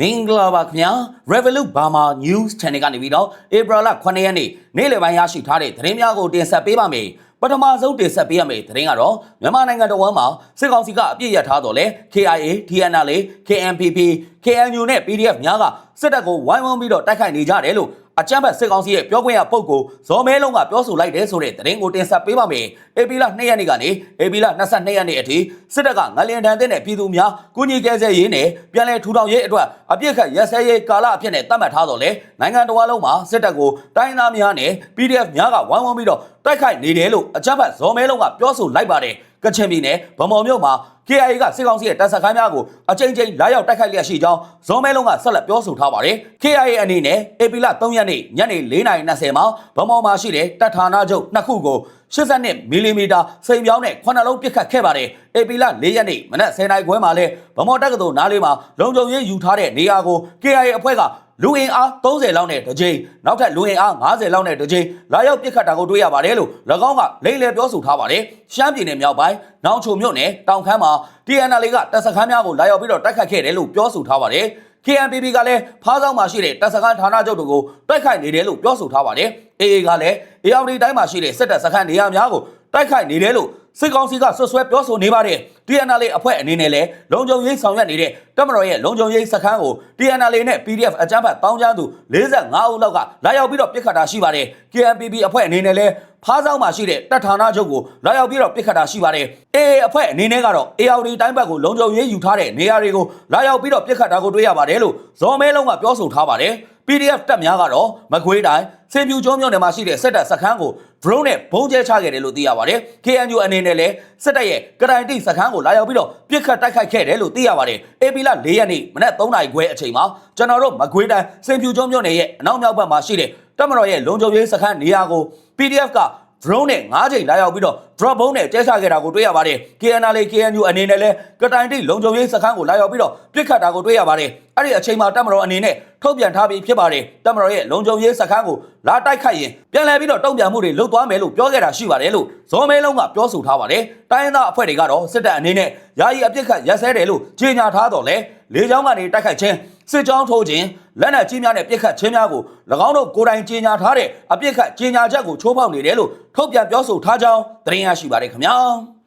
မင်္ဂလာပါခင်ဗျာ Revolut Burma News Channel ကနေပြီးတော့ဧပြီလ9ရက်နေ့နေ့လယ်ပိုင်းရရှိထားတဲ့သတင်းများကိုတင်ဆက်ပေးပါမယ်ပထမဆုံးတင်ဆက်ပေးရမယ့်သတင်းကတော့မြန်မာနိုင်ငံတော်ဝန်မှာစစ်ကောင်စီကအပြစ်ရထားတော့လေ KIA, DNL, KNPP, KNU နဲ့ PDF များကစစ်တပ်ကိုဝိုင်းဝန်းပြီးတော့တိုက်ခိုက်နေကြတယ်လို့ အကြမ်းဖက်စစ်ကောင်စီရဲ့ပြောခွင့်ရပုဂ္ဂိုလ်ဇော်မဲလုံးကပြောဆိုလိုက်တယ်ဆိုတဲ့သတင်းကိုတင်ဆက်ပေးပါမယ်။ AP လ2ရက်နေ့ကနေ AP လ22ရက်နေ့အထိစစ်တပ်ကငလျင်တန်တဲ့ပြည်သူများကုညီကဲဆဲရေးနဲ့ပြန်လည်ထူထောင်ရေးအတွက်အပြစ်ခတ်ရက်စဲရေးကာလအဖြစ်နဲ့သတ်မှတ်ထားတော့လေနိုင်ငံတော်လုံးမှာစစ်တပ်ကိုတိုင်းသားများနဲ့ PDF များကဝိုင်းဝန်းပြီးတော့တိုက်ခိုက်နေတယ်လို့အကြမ်းဖက်ဇော်မဲလုံးကပြောဆိုလိုက်ပါတယ်။ကချင်ပြည်နယ်ဗမော်မြို့မှာ KIA ကစစ်ကောင်စီရဲ့တပ်စခန်းများကိုအကြိမ်ကြိမ်လာရောက်တိုက်ခိုက်လျက်ရှိကြောင်းဇော်မဲလုံးကဆက်လက်ပြောဆိုထားပါတယ်။ KIA အနေနဲ့ဧပြီလ3ရက်နေ့ညနေ4:20မှာဗမော်မှာရှိတဲ့တပ်ဌာနချုပ်နှစ်ခုကို82မီလီမီတာစိန်ပြောင်းနဲ့9လုံးပစ်ခတ်ခဲ့ပါတယ်။ AP လ4ရက်နေ့မနက်10:00နာရီခွဲမှာလဲဗမော်တက္ကသိုလ်နားလေးမှာလုံခြုံရေးယူထားတဲ့နေရာကို KIA အဖွဲ့က လူအင်အား30လောက်နဲ့တစ်ကြိမ်နောက်ထပ်လူအင်အား50လောက်နဲ့တစ်ကြိမ်လာရောက်ပစ်ခတ်တာကိုတွေ့ရပါတယ်လို့၎င်းကလိမ့်လေပြောဆိုထားပါတယ်ရှမ်းပြည်နယ်မြောက်ပိုင်းနောင်ချုံမြို့နယ်တောင်ခမ်းမှာ TNL ကတပ်စခန်းများကိုလာရောက်ပြီးတော့တိုက်ခတ်ခဲ့တယ်လို့ပြောဆိုထားပါတယ် KNPP ကလည်းဖားဆောင်မှာရှိတဲ့တပ်စခန်းဌာနချုပ်တို့ကိုတိုက်ခိုက်နေတယ်လို့ပြောဆိုထားပါတယ်။ AA ကလည်း ARD တိုင်းမှာရှိတဲ့စစ်တပ်စခန်းနေရာများကို တိုက်ခိုက်နေတယ်လို့စစ်ကောင်စီကဆွဆွဲပြောဆိုနေပါတယ်။ TNL အဖွဲ့အနေနဲ့လည်းလုံခြုံရေးဆောင်ရွက်နေတဲ့တပ်မတော်ရဲ့လုံခြုံရေးစခန်းကို TNL နဲ့ PDF အကြမ်းဖက်တောင်းကျမ်းသူ45ဦးလောက်ကလာရောက်ပြီးတော့ပြစ်ခတ်တာရှိပါတယ်။ KNPP အဖွဲ့အနေနဲ့လည်းဖားဆောင်မှာရှိတဲ့တပ်ဌာနချုပ်ကိုလာရောက်ပြီးတော့ပြစ်ခတ်တာရှိပါတယ်။ AA အဖွဲ့အနေနဲ့ကတော့ ARD တိုင်းဘက်ကိုလုံခြုံရေးယူထားတဲ့နေရာတွေကိုလာရောက်ပြီးတော့ပြစ်ခတ်တာကိုတွေ့ရပါတယ်လို့ဇော်မဲလုံးကပြောဆိုထားပါတယ်။ PDF တပ်များကတော့မကွေးတိုင်းစင်ပြူကျွန်းမြို့နယ်မှာရှိတဲ့စစ်တပ်စခန်းကို drone နဲ့ဘုံကျဲချခဲ့တယ်လို့သိရပါတယ်။ KNU အနေနဲ့လည်းစစ်တပ်ရဲ့ကတိုင်တိစခန်းကိုလာရောက်ပြီးတော့ပြစ်ခတ်တိုက်ခိုက်ခဲ့တယ်လို့သိရပါတယ်။ AP လ၄ရက်နေ့မနက်3နာရီခွဲအချိန်မှာကျွန်တော်တို့မကွေးတိုင်းစင်ပြူကျွန်းမြို့နယ်ရဲ့အနောက်မြောက်ဘက်မှာရှိတဲ့တပ်မတော်ရဲ့လုံခြုံရေးစခန်းနေရာကို PDF က drone နဲ့၅ချိန်လာရောက်ပြီးတော့ drop bomb နဲ့ကျဲချခဲ့တာကိုတွေ့ရပါတယ်။ KNL KNU အနေနဲ့လည်းကတိုင်တိလုံခြုံရေးစခန်းကိုလာရောက်ပြီးတော့ပြစ်ခတ်တာကိုတွေ့ရပါတယ်။အဲ့ဒီအချိန်မှာတပ်မတော်အနေနဲ့ထုတ်ပြန်ထားပြီးဖြစ်ပါတယ်။တပ်မတော်ရဲ့လုံခြုံရေးစခန်းကိုလာတိုက်ခိုက်ရင်ပြန်လည်ပြီးတော့တုံ့ပြန်မှုတွေလုပ်သွားမယ်လို့ပြောခဲ့တာရှိပါတယ်လို့ဇော်မဲလုံးကပြောဆိုထားပါတယ်။တိုင်းရင်းသားအဖွဲ့တွေကတော့စစ်တပ်အနေနဲ့ယာယီအပြစ်ခတ်ရက်စဲတယ်လို့ကြေညာထားတော့လေလေကြောင်းကနေတိုက်ခိုက်ခြင်းစစ်ကြောင်းထိုးခြင်း လက်နက်ကြီးများနဲ့ပြစ်ခတ်ခြင်းများကို၎င်းတို့ကိုယ်တိုင်ကြေညာထားတဲ့အပြစ်ခတ်ကြေညာချက်ကိုချိုးဖောက်နေတယ်လို့ထုတ်ပြန်ပြောဆိုထားကြောင်းသတင်းရရှိပါတယ်ခင်ဗျာ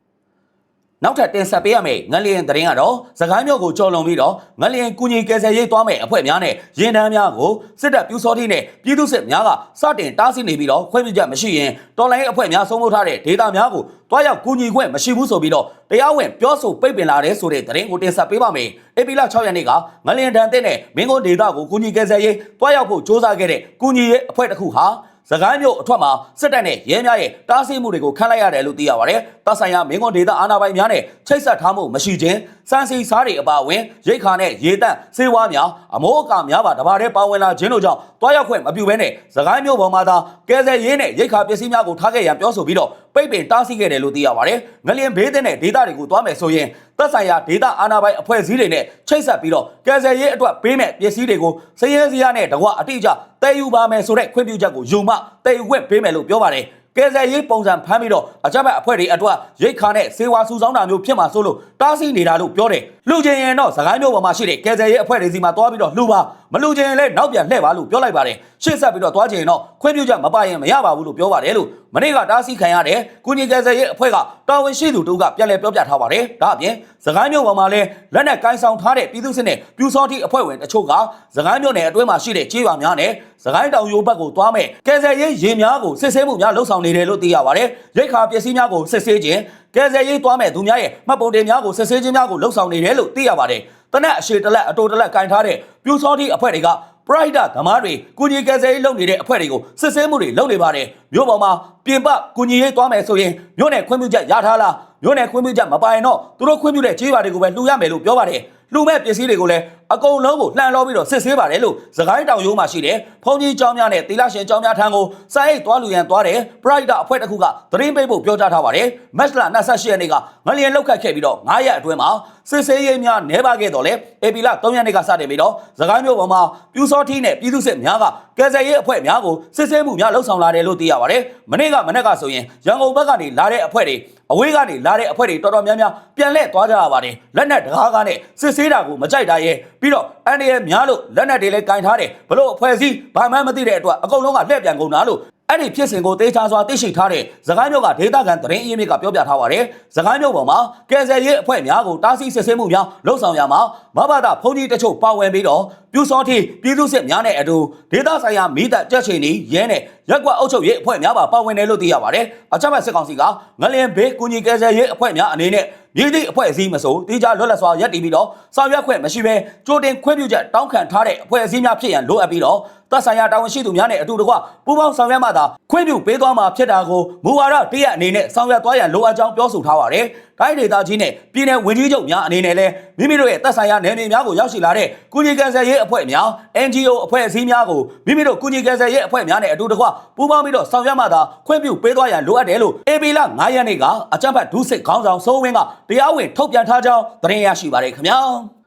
နောက်ထပ်တင်ဆက်ပေးရမယ့်ငလျင်သတင်းကတော့စကိုင်းမြို့ကိုကြော်လွန်ပြီးတော့ငလျင်ကုညီကယ်ဆယ်ရေးသွားမယ့်အဖွဲ့များနဲ့ရင်တန်းများကိုစစ်တပ်ပြူစောတိနဲ့ပြည်သူစစ်များကစတင်တားဆီးနေပြီးတော့ခွင့်ပြုချက်မရှိရင်တော်လိုင်းအဖွဲ့များဆုံးလို့ထားတဲ့ဒေတာများကိုတွားရောက်ကူညီခွင့်မရှိဘူးဆိုပြီးတော့တရားဝင်ပြောဆိုပိတ်ပင်လာတဲ့ဆိုတဲ့သတင်းကိုတင်ဆက်ပေးပါမယ်။အေပီလာ6ရက်နေ့ကငလျင်တန်တဲ့နဲ့မင်းကုန်းဒေတာကိုကူညီကယ်ဆယ်ရေးတွားရောက်ဖို့စ조사ခဲ့တဲ့ကူညီရေးအဖွဲ့တစ်ခုဟာ စကိုင်းမြို့အထွတ်မှာစစ်တပ်နဲ့ရဲများရဲ့တားဆီးမှုတွေကိုခံလိုက်ရတယ်လို့သိရပါတယ်။တပ်ဆိုင်ရာမင်းကွန်ဒေသအာဏာပိုင်များနဲ့ချိတ်ဆက်ထားမှုမရှိခြင်းစံစီစားတွေအပါအဝင်ရိတ်ခါနဲ့ရေတန့်စေဝါများအမိုးအကာများပါတပါးတည်းပါဝင်လာခြင်းတို့ကြောင့်တွားရောက်ခွင့်မပြုဘဲနဲ့စကိုင်းမြို့ပေါ်မှာသာကဲဆယ်ရေးနဲ့ရိတ်ခါပစ္စည်းများကိုထားခဲ့ရန်ပြောဆိုပြီးတော့ပိတ်ပင်တားဆီးခဲ့တယ်လို့သိရပါတယ်။ငလျင်ဘေးတဲ့နဲ့ဒေသတွေကိုတွားမယ်ဆိုရင်သက်ဆိုင်ရာဒေသအာဏာပိုင်အဖွဲ့အစည်းတွေနဲ့ချိတ်ဆက်ပြီးတော့ကယ်ဆယ်ရေးအတွက်ပေးမဲ့ပစ္စည်းတွေကိုစည်ရဲစည်းရနဲ့တကွအတိအကျတည်ယူပါမယ်ဆိုတဲ့ခွင့်ပြုချက်ကိုယူမှတည်ယူခွင့်ပေးမယ်လို့ပြောပါတယ် ကယ်ဆယ်ရေးပုံစံဖမ်းပြီးတော့အကြမ်းဖက်အဖွဲ့တွေအတွက်ရိတ်ခါနဲ့စေဝါစုဆောင်းတာမျိုးဖြစ်မှာဆိုလို့တားဆီးနေတာလို့ပြောတယ်လူချင်းရင်တော့စကိုင်းမျိုးပေါ်မှာရှိတဲ့ကယ်ဆယ်ရေးအဖွဲ့တွေစီမှာတွားပြီးတော့လှူပါမလူချင်းရင်လည်းနောက်ပြန်လှည့်ပါလို့ပြောလိုက်ပါတယ်ရှေ့ဆက်ပြီးတော့တွားချင်ရင်တော့ခွင့်ပြုချက်မပါရင်မရပါဘူးလို့ပြောပါတယ်လို့မနေ့ကတားဆီးခံရတဲ့ကုညီကယ်ဆယ်ရေးအဖွဲ့ကတာဝန်ရှိသူတို့ကပြန်လည်ပြောပြထားပါတယ်ဒါအပြင်စကိုင်းမျိုးပေါ်မှာလည်းလက်နက်ကိုင်းဆောင်ထားတဲ့ပြည်သူစစ်နဲ့ပြူစောတိအဖွဲ့ဝင်တချို့ကစကိုင်းမျိုးနယ်အတွင်းမှာရှိတဲ့ကြေးရွာများနဲ့စကိုင်းတောင်ရိုးဘက်ကိုတွားမဲ့ကယ်ဆယ်ရေးရေများကိုစစ်ဆေးမှုများလှုပ်ဆောင်နေတယ်လို့သိရပါတယ်ရိတ်ခါပစ္စည်းများကိုစစ်ဆေးခြင်း ကယ်ဆယ်ရေးတွားမဲ့သူများရဲ့မှတ်ပုံတင်များကိုစစ်ဆေးခြင်းများကိုလှုပ်ဆောင်နေတယ်လို့သိရပါတယ်တနက်အရှိတလက်အတိုတလက်ကင်ထားတဲ့ပြူစောတိအဖွဲ့တွေကပရိုက်တာဓမားတွေကုညီကယ်ဆယ်ရေးလုပ်နေတဲ့အဖွဲ့တွေကိုစစ်ဆေးမှုတွေလုပ်နေပါတယ်မြို့ပေါ်မှာပြင်ပကုညီရေးသွားမယ်ဆိုရင်မြို့နယ်ခွင့်ပြုချက်ရထားလားမြို့နယ်ခွင့်ပြုချက်မပိုင်တော့သူတို့ခွင့်ပြုတဲ့ခြေရွာတွေကိုပဲလှူရမယ်လို့ပြောပါတယ်လှူမဲ့ပစ္စည်းတွေကိုလည်း အကုန်လုံးကိုလှန်လောပြီးတော့စစ်ဆေးပါတယ်လို့သခိုင်းတောင်ရိုးမှာရှိတဲ့ဖုန်ကြီးကျောင်းများနဲ့တီလာရှင်ကျောင်းများထံကိုစာအိတ်သွားလူရန်သွားတယ်ပရိုက်တာအဖွဲ့တစ်ခုကသတင်းပေးဖို့ပြောကြားထားပါတယ်မက်စလာ28ရက်နေ့ကငလျင်လောက်ခတ်ခဲ့ပြီးတော့9ရက်အတွင်းမှာစစ်ဆေးရေးများနှဲပါခဲ့တော့လေအေပီလာ3ရက်နေ့ကစတင်ပြီးတော့သခိုင်းမြို့ပေါ်မှာပြူစောထီးနဲ့ပြည်သူစစ်များကကယ်ဆယ်ရေးအဖွဲ့များကိုစစ်ဆေးမှုများလှုပ်ဆောင်လာတယ်လို့သိရပါတယ်မနေ့ကမနေ့ကဆိုရင်ရန်ကုန်ဘက်ကနေလာတဲ့အဖွဲ့တွေအဝေးကနေလာတဲ့အဖွဲ့တွေတော်တော်များများပြန်လှည့်သွားကြရပါတယ်လက်နက်တကားကားနဲ့စစ်ဆေးဆေးတာကိုမကြိုက်တာရဲ့ပြီးတော့အန်ဒီရဲ့များလို့လက်နက်တွေလည်းကင်ထားတယ်ဘလို့အဖွဲ့အစည်းဘာမှမသိတဲ့အတွက်အကုန်လုံးကလှည့်ပြန်ကုန်တာလို့အဲ့ဒီဖြစ်စဉ်ကိုတေချာစွာသိရှိထားတဲ့သခိုင်းမြို့ကဒေသခံသတင်းအရင်းမြစ်ကပြောပြထားပါတယ်။သခိုင်းမြို့ပေါ်မှာကယ်ဆယ်ရေးအဖွဲ့များကိုတားဆီးစစ်ဆေးမှုများလှုပ်ဆောင်ရမှာမဘာသာဖုန်ကြီးတချို့ပါဝင်ပြီးတော့ပြူစောတိပြည်သူစစ်များနဲ့အတူဒေသဆိုင်ရာမိသက်ကြက်ချင်နီရဲနဲ့ရက်ကွက်အုပ်ချုပ်ရေးအဖွဲ့များပါပါဝင်တယ်လို့သိရပါတယ်။အချက်မဲ့စစ်ကောင်စီကငလျင်ဘေးကူညီကယ်ဆယ်ရေးအဖွဲ့များအနေနဲ့ မြေတိအဖွဲ့အစည်းမဆိုတိကျလွတ်လပ်စွာရပ်တည်ပြီးတော့ဆောင်ရွက်ခွင့်မရှိဘဲကြိုတင်ခွင့်ပြုချက်တောင်းခံထားတဲ့အဖွဲ့အစည်းများဖြစ်ရန်လိုအပ်ပြီးတော့ သက်ဆိုင်ရာတာဝန်ရှိသူများနဲ့အတူတကွပူးပေါင်းဆောင်ရွက်မှသာခွင့်ပြုပေးသွားမှာဖြစ်တာကိုမူဝါဒတရက်အနေနဲ့ဆောင်ရွက်သွားရန်လိုအပ်ကြောင်းပြောဆိုထားပါတယ်။တိုင်းဒေသကြီးနဲ့ပြည်내ဝန်ကြီးချုပ်များအနေနဲ့လည်းမိမိတို့ရဲ့သက်ဆိုင်ရာနယ်မြေများကိုရောက်ရှိလာတဲ့ကုညီကန်ဆယ်ရေးအဖွဲ့များ NGO အဖွဲ့အစည်းများကိုမိမိတို့ကုညီကန်ဆယ်ရေးအဖွဲ့များနဲ့အတူတကွပူးပေါင်းပြီးတော့ဆောင်ရွက်မှသာခွင့်ပြုပေးသွားရန်လိုအပ်တယ်လို့ AB လ9ရက်နေ့ကအကြံဖတ်ဒုစစ်ခေါင်းဆောင်စိုးဝင်းကတရားဝင်ထုတ်ပြန်ထားကြောင်းသတင်းရရှိပါတယ်ခင်ဗျာ။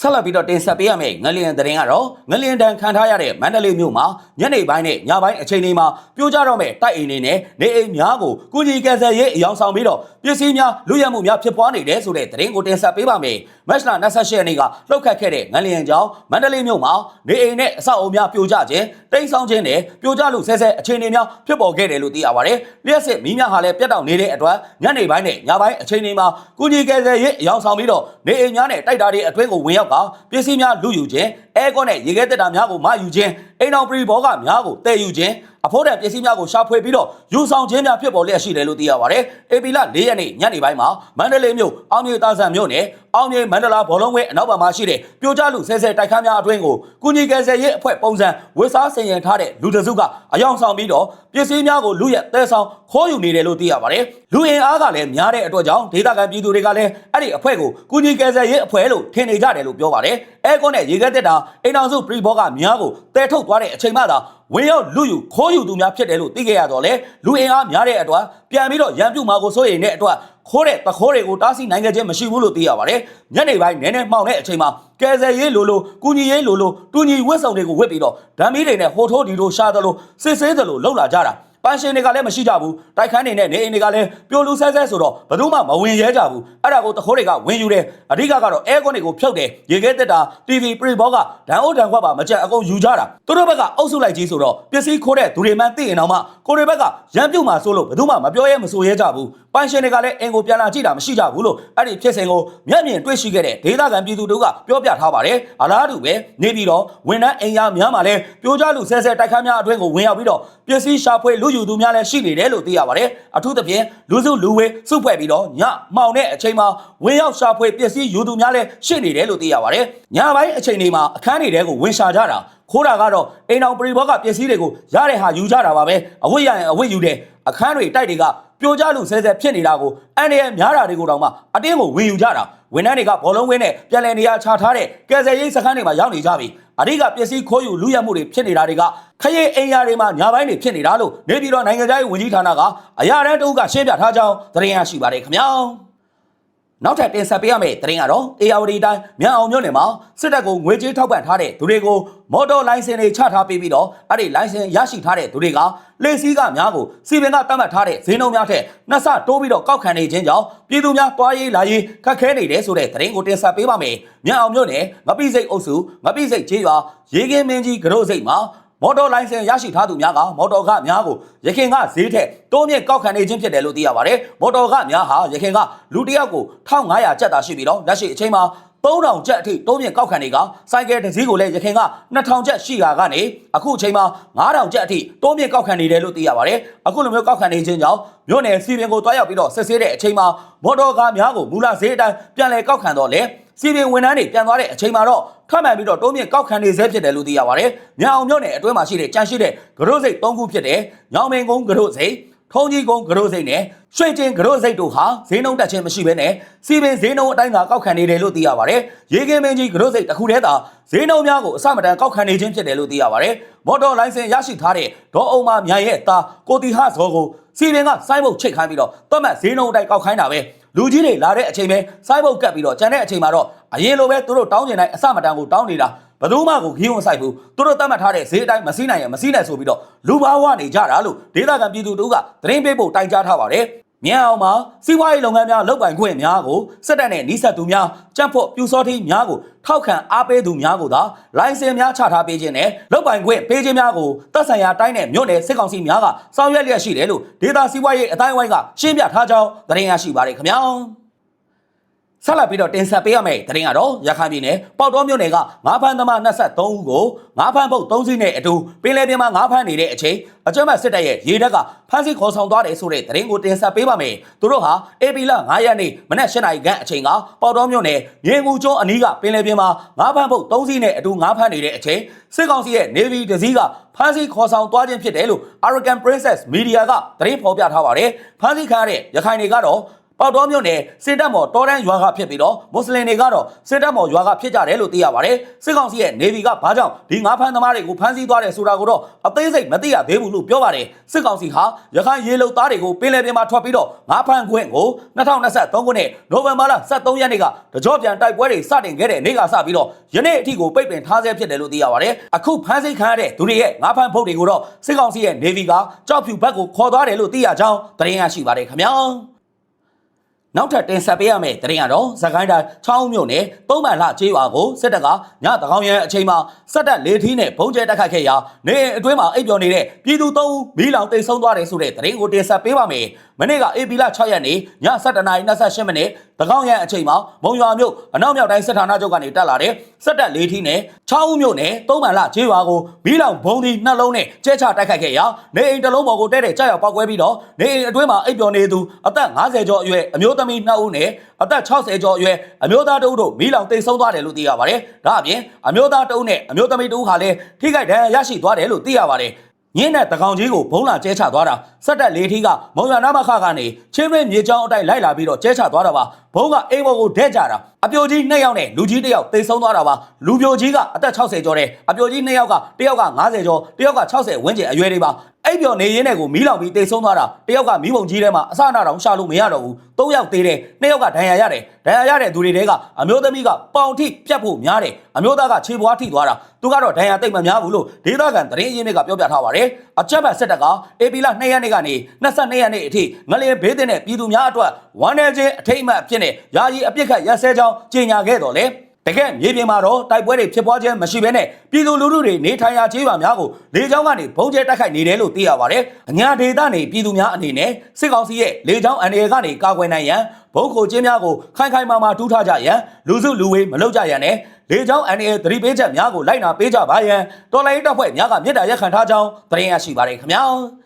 ဆက်လက်ပြီးတော့တင်ဆက်ပေးရမယ့်ငလျင်သတင်းကတော့ငလျင်တန်ခံထားရတဲ့မန္တလေးမြို့မှာညနေပိုင်းနဲ့ညပိုင်းအချိန်တွေမှာပြိုကျတော့မဲ့တိုက်အိမ်တွေနဲ့နေအိမ်များကိုကုညီကယ်ဆယ်ရေးအယောင်ဆောင်ပြီးတော့ပစ္စည်းများလူရမှုများဖြစ်ပွားနေတယ်ဆိုတဲ့သတင်းကိုတင်ဆက်ပေးပါမယ်။မက်လ28ရက်နေ့ကလှုပ်ခတ်ခဲ့တဲ့ငလျင်ကြောင့်မန္တလေးမြို့မှာနေအိမ်နဲ့အဆောက်အအုံများပြိုကျခြင်းတိမ်ဆောင်ခြင်းနဲ့ပြိုကျလို့ဆဲဆဲအခြေအနေများဖြစ်ပေါ်ခဲ့တယ်လို့သိရပါတယ်။လျှက်စစ်မီးများဟာလည်းပြတ်တောက်နေတဲ့အတွက်ညနေပိုင်းနဲ့ညပိုင်းအချိန်တွေမှာကုညီကယ်ဆယ်ရေးအယောင်ဆောင်ပြီးတော့နေအိမ်များနဲ့တိုက်တာတွေအတွင်းကိုဝင်ရောက်ကပစ္စည်းများလူယူခြင်းအဲကွန်နဲ့ရေခဲတက်တာများကိုမယူခြင်းအိမ်တော်ပရိဘောကများကိုတည်ယူခြင်းအဖို့တဲ့ပစ္စည်းများကိုရှာဖွေပြီးတော့ယူဆောင်ခြင်းများဖြစ်ပေါ်လျက်ရှိတယ်လို့သိရပါတယ်။အေပီလာ၄ရက်နေ့ညနေပိုင်းမှာမန္တလေးမြို့အောင်မြေတာဆန်မြို့နယ်အောင်မြေမန္တလာဘောလုံးဝဲအနောက်ဘက်မှာရှိတဲ့ပြိုကျလူဆဲဆဲတိုက်ခန်းများအတွင်းကိုကုညီကယ်ဆယ်ရေးအဖွဲ့ပုံစံဝစ်စားဆင်ရင်ထားတဲ့လူတစုကအယောင်ဆောင်ပြီးတော့ပစ္စည်းများကိုလူရက်တဲဆောင်ခိုးယူနေတယ်လို့သိရပါတယ်။လူအင်အားကလည်းများတဲ့အတွက်ကြောင့်ဒေသခံပြည်သူတွေကလည်းအဲ့ဒီအဖွဲ့ကိုကုညီကယ်ဆယ်ရေးအဖွဲ့လို့ထင်နေကြတယ်လို့ပြောပါတယ်။အဲကွန်နဲ့ရေခဲတက်တာအိမ်တော်စုပရိဘောကများကိုတဲထုတ်သွားတဲ့အချိန်မှသာဝင်ရောက်လူယူခိုးယူသူများဖြစ်တယ်လို့သိခဲ့ရတော့လေလူအင်အားများတဲ့အတွက်ပြန်ပြီးတော့ရန်ပြုတ်မှာကိုစိုးရိမ်တဲ့အတွက်ခိုးတဲ့တခိုးတွေကိုတားဆီးနိုင်ခဲ့ခြင်းမရှိဘူးလို့သိရပါတယ်။ညနေပိုင်းနည်းနည်းမှောင်တဲ့အချိန်မှာကယ်ဆယ်ရေးလိုလိုကုညီရေးလိုလိုတူညီဝတ်ဆောင်တွေကိုဝတ်ပြီးတော့ဓာမီတွေနဲ့ဟိုထိုးဒီထိုးရှာသလိုစစ်ဆေးသလိုလှုပ်လာကြတာ ပန်ရှင်တွေကလည်းမရှိကြဘူးတိုက်ခန်းတွေနဲ့နေအိမ်တွေကလည်းပြိုလူဆဲဆဲဆိုတော့ဘယ်သူမှမဝင်ရဲကြဘူးအဲ့ဒါကိုတခိုးတွေကဝင်ယူတယ်အဓိကကတော့အဲကွန်တွေကိုဖြုတ်တယ်ရေခဲတက်တာ TV ပရိဘောကဒန်အိုဒန်ခွက်ပါမကြက်အကုန်ယူကြတာသူတို့ဘက်ကအုပ်စုလိုက်ကြီးဆိုတော့ပစ္စည်းခိုးတဲ့သူတွေမှသိရင်တော့မှကိုတွေဘက်ကရမ်းပြုတ်မှဆိုလို့ဘယ်သူမှမပြောရဲမဆိုရဲကြဘူးပန်ရှင်တွေကလည်းအင်ကိုပြန်လာကြည့်တာမရှိကြဘူးလို့အဲ့ဒီဖြစ်စဉ်ကိုမျက်မြင်တွေ့ရှိခဲ့တဲ့ဒေသခံပြည်သူတို့ကပြောပြထားပါတယ်အလားတူပဲနေပြီးတော့ဝန်ထမ်းအိမ်ယာများမှာလည်းပြိုကျလူဆဲဆဲတိုက်ခန်းများအတွင်းကိုဝင်ရောက်ပြီးတော့ပစ္စည်းရှာဖွေလူယူသူများလည်းရှိနေတယ်လို့သိရပါတယ်အထူးသဖြင့်လူစုလူဝေးစုဖွဲ့ပြီးတော့ညမှောင်တဲ့အချိန်မှာဝင်ရောက်ရှာဖွေပစ္စည်းယူသူများလည်းရှိနေတယ်လို့သိရပါတယ်ညပိုင်းအချိန်တွေမှာအခန်းတွေထဲကိုဝင်ရှာကြတာခိုးတာကတော့အိမ်အောင်ပရိဘောကပစ္စည်းတွေကိုရတဲ့ဟာယူကြတာပါပဲအဝတ်ရရင်အဝတ်ယူတယ်အခန်းတွေတိုက်တွေက ပြိုကျလူဆဲဆဲဖြစ်နေတာကိုအန်ရရဲ့များတာတွေကိုတောင်မှအတင်းကိုဝင်ယူကြတာဝန်ထမ်းတွေကဘောလုံးဝင်းနဲ့ပြန်လည်နေရာချထားတဲ့ကယ်ဆယ်ရေးစခန်းတွေမှာရောက်နေကြပြီအဓိကပစ္စည်းခိုးယူလူရမှုတွေဖြစ်နေတာတွေကခရီးအိမ်ယာတွေမှာညာပိုင်းတွေဖြစ်နေတာလို့နေပြည်တော်နိုင်ငံသားရေးဝန်ကြီးဌာနကအရာတန်းတအုပ်ကရှင်းပြထားကြောင်းသတင်းရရှိပါတယ်ခင်ဗျာ နောက်ထပ်တင်ဆက်ပေးရမယ့်သတင်းကတော့ ARD တိုင်းမြန်အောင်မြို့နယ်မှာစစ်တပ်ကိုငွေကြေးထောက်ပံ့ထားတဲ့သူတွေကိုမော်တော်လိုင်စင်တွေချထားပေးပြီးတော့အဲ့ဒီလိုင်စင်ရရှိထားတဲ့သူတွေကလေစီးကများကိုစီပင်ကတတ်မှတ်ထားတဲ့ဈေးနှုန်းများထက်နှစ်ဆတိုးပြီးတော့ကောက်ခံနေခြင်းကြောင့်ပြည်သူများတွားရေးလာရေးခက်ခဲနေတယ်ဆိုတဲ့သတင်းကိုတင်ဆက်ပေးပါမယ်။မြန်အောင်မြို့နယ်ငပိစိတ်အုပ်စုငပိစိတ်ကျေးရွာရေကင်းမင်းကြီးကရိုးစိတ်မှာ မော်တော်လိုင်စင်ရရှိထားသူများကမော်တော်ကများကိုရခင်ကဈေးထက်တိုးမြင့်ကောက်ခံနေခြင်းဖြစ်တယ်လို့သိရပါတယ်။မော်တော်ကများဟာရခင်ကလူတစ်ယောက်ကို1500ကျပ်သာရှိပြီးတော့လက်ရှိအချိန်မှာ 3000ကျပ်အထိတိုးမြင့်ကောက်ခံနေကစိုက်ကယ်တစ်စီးကိုလည်းရခင်က2000ကျပ်ရှိတာကနေအခုအချိန်မှာ9000ကျပ်အထိတိုးမြင့်ကောက်ခံနေတယ်လို့သိရပါတယ်။အခုလိုမျိုးကောက်ခံနေခြင်းကြောင့်မြို့နယ်စီပင်ကိုတွားရောက်ပြီးတော့ဆက်ဆေးတဲ့အချိန်မှာမော်တော်ကားများကိုမူလဈေးအတိုင်းပြန်လည်ကောက်ခံတော့လေစီပင်ဝန်ထမ်းတွေပြန်သွားတဲ့အချိန်မှာတော့ထပ်မံပြီးတော့တိုးမြင့်ကောက်ခံနေဆဲဖြစ်တယ်လို့သိရပါတယ်။ညောင်မြို့နယ်အတွင်းမှာရှိတဲ့ကြန့်ရှိတဲ့ဂရုစိတ်၃ခုဖြစ်တဲ့ညောင်မင်းကုန်းဂရုစိတ် ထုံးကြီးကုန်းဂရိုးစိတ်နဲ့ရွှေကျင်ဂရိုးစိတ်တို့ဟာဈေးနှုန်းတက်ခြင်းမရှိဘဲနဲ့စီပင်ဈေးနှုန်းအတိုင်းသာကောက်ခံနေတယ်လို့သိရပါတယ်။ရေကင်းမင်းကြီးဂရိုးစိတ်တစ်ခုတည်းသာဈေးနှုန်းများကိုအစမတန်ကောက်ခံနေခြင်းဖြစ်တယ်လို့သိရပါတယ်။မော်တော်လိုင်စင်ရရှိထားတဲ့ဒေါ်အောင်မမြိုင်ရဲ့သားကိုတီဟဇော်ကိုစီပင်ကစိုင်းဘုတ်ချိတ်ခိုင်းပြီးတော့သတ်မှတ်ဈေးနှုန်းအတိုင်းကောက်ခိုင်းတာပဲလူကြီးတွေလာတဲ့အချိန်ပဲစိုင်းဘုတ်ကတ်ပြီးတော့ကျန်တဲ့အချိန်မှာတော့အရင်လိုပဲသူတို့တောင်းကျင်တိုင်းအစမတန်ကိုတောင်းနေတာ ဘယ်သူမှကိုခီးဝန်ဆိုင်ဘူးသူတို့တတ်မှတ်ထားတဲ့ဈေးအတိုင်းမစည်းနိုင်ရမစည်းနိုင်ဆိုပြီးတော့လူဘာဝနေကြတာလို့ဒေသခံပြည်သူတို့ကသတင်းပေးဖို့တိုင်ကြားထားပါတယ်မြန်အောင်မှာစီးပွားရေးလုပ်ငန်းများလုပ်ပိုင်ခွင့်များကိုစစ်တပ်နဲ့နှိစက်သူများကြံ့ဖို့ပြူစောတိများကိုထောက်ခံအားပေးသူများကိုသာလိုင်စင်များချထားပေးခြင်းနဲ့လုပ်ပိုင်ခွင့်ပေးခြင်းများကိုတပ်ဆိုင်ရာတိုင်းနဲ့မြို့နယ်စစ်ကောင်စီများကဆောင်ရွက်လျက်ရှိတယ်လို့ဒေတာစီးပွားရေးအတိုင်းအဝိုင်းကရှင်းပြထားကြောင်းသတင်းရရှိပါရခင်ဗျာ ဆက်လက်ပြီးတော့တင်ဆက်ပေးရမယ့်သတင်းကတော့ရခိုင်ပြည်နယ်ပေါတော်မြို့နယ်ကငါးဖမ်းသမား23ဦးကိုငါးဖမ်းပုတ်3စီးနဲ့အတူပင်လယ်ပြင်မှာငါးဖမ်းနေတဲ့အချိန်အကြမ်းဖက်စစ်တပ်ရဲ့ရေတပ်ကဖမ်းဆီးခေါ်ဆောင်သွားတယ်ဆိုတဲ့သတင်းကိုတင်ဆက်ပေးပါမယ်။သူတို့ဟာအေပီလ9ရက်နေ့မနက်၈နာရီခန့်အချိန်ကပေါတော်မြို့နယ်မြေငူကျွန်းအနီးကပင်လယ်ပြင်မှာငါးဖမ်းပုတ်3စီးနဲ့အတူငါးဖမ်းနေတဲ့အချိန်စစ်ကောင်စီရဲ့ Navy တစည်းကဖမ်းဆီးခေါ်ဆောင်သွားခြင်းဖြစ်တယ်လို့ Arakan Princess Media ကသတင်းဖော်ပြထားပါတယ်။ဖမ်းဆီးခံရတဲ့ရခိုင်တွေကတော့ ပေါတော်မြို့နယ်စစ်တပ်မော်တော်တန်းရွာကဖြစ်ပြီးတော့မွတ်စလင်တွေကတော့စစ်တပ်မော်ရွာကဖြစ်ကြတယ်လို့သိရပါတယ်စစ်ကောင်စီရဲ့ Navy ကဘာကြောင့်ဒီငါးဖမ်းသမားတွေကိုဖမ်းဆီးသွားတယ်ဆိုတာကိုတော့အသေးစိတ်မသိရသေးဘူးလို့ပြောပါတယ်စစ်ကောင်စီဟာရခိုင်ရေလုံသားတွေကိုပင်လယ်ပြင်မှာထွက်ပြီးတော့ငါးဖမ်းခွင့်ကို2023ခုနှစ်နိုဝင်ဘာလ23ရက်နေ့ကတကြောပြန်တိုက်ပွဲတွေစတင်ခဲ့တဲ့နေ့ကစပြီးတော့ယနေ့အထိကိုပိတ်ပင်ထားဆဲဖြစ်တယ်လို့သိရပါတယ်အခုဖမ်းဆီးခံရတဲ့သူတွေရဲ့ငါးဖမ်းဖုတ်တွေကိုတော့စစ်ကောင်စီရဲ့ Navy ကကြောက်ဖြူဘက်ကိုခေါ်သွားတယ်လို့သိရကြောင်းသတင်းရရှိပါတယ်ခင်ဗျာ နောက်ထပ်တင်ဆက်ပေးရမယ့်သတင်းကတော့သခိုင်းတိုင်းချောင်းမြို့နယ်သုံးမှန်လှကျေးရွာကိုစစ်တပ်ကညတကောင်ရန်အချိန်မှာစက်တပ်လေးထီးနဲ့ဘုံကျဲတက်ခတ်ခဲ့ရာနေအိမ်အတွင်းမှာအိပ်ပျော်နေတဲ့ပြည်သူသုံးဦးမီးလောင်တိတ်ဆုံးသွားတယ်ဆိုတဲ့သတင်းကိုတင်ဆက်ပေးပါမယ်။မနေ့ကအေပီလ6ရက်နေ့ည7:28မိနစ်တကော င်ရန်အချိန်မှာမုံရွာမြို့အနောက်မြောက်တိုင်းစစ်ဌာနချုပ်ကနေတက်လာတဲ့စက်တပ်လေးထီးနဲ့ချောင်းဦးမြို့နယ်သုံးမှန်လှကျေးရွာကိုမီးလောင်ဘုံဒီနှလုံးနဲ့ကျဲချတိုက်ခတ်ခဲ့ရာနေအိမ်တစ်လုံးပေါ်ကိုတဲတဲ့ကြောက်ရောက်ပောက်ကွဲပြီးတော့နေအိမ်အတွင်းမှာအိပ်ပျော်နေသူအသက်50ကျော်အရွယ်အမျိုးသမီး2ဦးနဲ့အသက်60ကျော်အရွယ်အမျိုးသားတဦးတို့မီးလောင်တိတ်ဆုံးသွားတယ်လို့သိရပါတယ်။ဒါအပြင်အမျိုးသားတဦးနဲ့အမျိုးသမီးတဦးဟာလည်းထိခိုက်ဒဏ်ရာရရှိသွားတယ်လို့သိရပါတယ်။ ညင်းတဲ့တကောင်ကြီးကိုဘုံလာကျဲချသွားတာစက်တက်လေးထီးကမုံရနာမခကနေချင်းမင်းမြေချောင်းအတိုင်းလိုက်လာပြီးတော့ကျဲချသွားတာပါဘုံကအိမ်ဘော်ကိုဒဲကြတာ အပြိုကြီးနှစ်ယောက်နဲ့လူကြီးတစ်ယောက်တိတ်ဆုံးသွားတာပါလူပြိုကြီးကအသက်60ကျော်တယ်အပြိုကြီးနှစ်ယောက်ကတစ်ယောက်က50ကျော်တစ်ယောက်က60ဝန်းကျင်အရွယ်တွေပါအဲ့ပြော်နေရင်းနဲ့ကိုမီးလောင်ပြီးတိတ်ဆုံးသွားတာတစ်ယောက်ကမီးပုံကြီးထဲမှာအစနာတောင်ရှာလို့မရတော့ဘူးသုံးယောက်သေးတယ်နှစ်ယောက်ကဒဏ်ရာရတယ်ဒဏ်ရာရတဲ့သူတွေတဲကအမျိုးသမီးကပေါင်ထိပြတ်ဖို့များတယ်အမျိုးသားကခြေပွားထိသွားတာသူကတော့ဒဏ်ရာတိတ်မများဘူးလို့ဒေသခံသတင်းရင်းမြစ်ကပြောပြထားပါတယ်အချက်ဘတ်စစ်တပ်ကအေပီလာ2ရက်နေ့ကနေ22ရက်နေ့အထိငလျင်ဘေးတင်တဲ့ပြည်သူများအတွက်ဝမ်းနေခြင်းအထိတ်အမှတ်အဖြစ်နဲ့ယာယီအပြစ်ခတ်ရက်စဲကြောင်းကြေညာခဲ့တော်လဲတကယ်မြေပြင်မှာတော့တိုက်ပွဲတွေဖြစ်ပွားခြင်းမရှိဘဲနဲ့ပြည်သူလူထုတွေနေထိုင်ရာခြေရွာများကိုလေကြောင်းကနေဘုံကျဲတိုက်ခိုက်နေတယ်လို့သိရပါတယ်။အညာဒေသနေပြည်သူများအနေနဲ့စစ်ကောင်စီရဲ့လေကြောင်းအန္တရာယ်ကနေကာကွယ်နိုင်ရန်ဘုံခိုကျင်းများကိုခိုင်ခိုင်မာမာတူးထားကြရန်လူစုလူဝေးမလုပ်ကြရန်နဲ့လေကြောင်းအန္တရာယ်သတိပေးချက်များကိုလိုက်နာပေးကြပါရန်တော်လိုင်းတပ်ဖွဲ့များကမြစ်တာရက်ခံထားကြောင်းသတင်းရရှိပါတယ်ခင်ဗျာ။